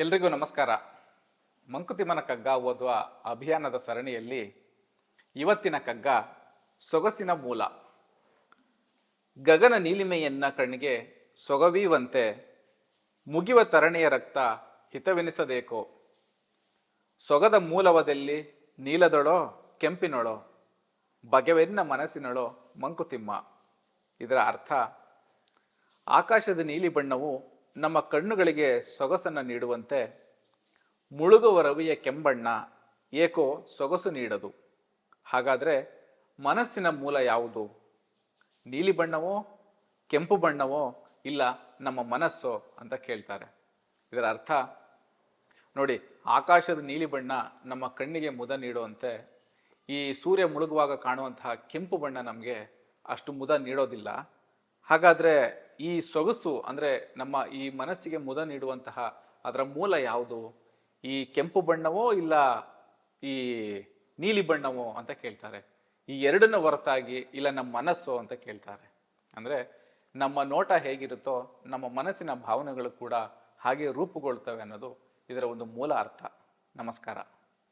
ಎಲ್ರಿಗೂ ನಮಸ್ಕಾರ. ಮಂಕುತಿಮ್ಮನ ಕಗ್ಗ ಓದುವ ಅಭಿಯಾನದ ಸರಣಿಯಲ್ಲಿ ಇವತ್ತಿನ ಕಗ್ಗ ಸೊಗಸಿನ ಮೂಲ. ಗಗನ ನೀಲಿಮೆಯನ್ನ ಕಣ್ಣಿಗೆ ಸೊಗವೀವಂತೆ ಮುಗಿವ ತರಣೆಯ ರಕ್ತ ಹಿತವೆನಿಸಬೇಕು. ಸೊಗದ ಮೂಲವದಲ್ಲಿ ನೀಲದೊಳೋ, ಕೆಂಪಿನೊಳೋ, ಬಗೆವೆನ್ನ ಮನಸ್ಸಿನೊಳೋ ಮಂಕುತಿಮ್ಮ. ಇದರ ಅರ್ಥ, ಆಕಾಶದ ನೀಲಿ ಬಣ್ಣವು ನಮ್ಮ ಕಣ್ಣುಗಳಿಗೆ ಸೊಗಸನ್ನು ನೀಡುವಂತೆ ಮುಳುಗುವ ರವಿಯ ಕೆಂಬಣ್ಣ ಏಕೋ ಸೊಗಸು ನೀಡದು. ಹಾಗಾದರೆ ಮನಸ್ಸಿನ ಮೂಲ ಯಾವುದು? ನೀಲಿ ಬಣ್ಣವೋ, ಕೆಂಪು ಬಣ್ಣವೋ, ಇಲ್ಲ ನಮ್ಮ ಮನಸ್ಸೋ ಅಂತ ಕೇಳ್ತಾರೆ. ಇದರ ಅರ್ಥ, ನೋಡಿ, ಆಕಾಶದ ನೀಲಿ ಬಣ್ಣ ನಮ್ಮ ಕಣ್ಣಿಗೆ ಮುದ ನೀಡುವಂತೆ, ಈ ಸೂರ್ಯ ಮುಳುಗುವಾಗ ಕಾಣುವಂತಹ ಕೆಂಪು ಬಣ್ಣ ನಮಗೆ ಅಷ್ಟು ಮುದ ನೀಡೋದಿಲ್ಲ. ಹಾಗಾದ್ರೆ ಈ ಸೊಗಸು ಅಂದ್ರೆ ನಮ್ಮ ಈ ಮನಸ್ಸಿಗೆ ಮುದ ನೀಡುವಂತಹ ಅದರ ಮೂಲ ಯಾವುದು? ಈ ಕೆಂಪು ಬಣ್ಣವೋ ಇಲ್ಲ ಈ ನೀಲಿ ಬಣ್ಣವೋ ಅಂತ ಕೇಳ್ತಾರೆ. ಈ ಎರಡನ್ನ ಹೊರತಾಗಿ ಇಲ್ಲ ನಮ್ಮ ಮನಸ್ಸು ಅಂತ ಕೇಳ್ತಾರೆ. ಅಂದ್ರೆ ನಮ್ಮ ನೋಟ ಹೇಗಿರುತ್ತೋ, ನಮ್ಮ ಮನಸ್ಸಿನ ಭಾವನೆಗಳು ಕೂಡ ಹಾಗೆ ರೂಪುಗೊಳ್ತವೆ ಅನ್ನೋದು ಇದರ ಒಂದು ಮೂಲ ಅರ್ಥ. ನಮಸ್ಕಾರ.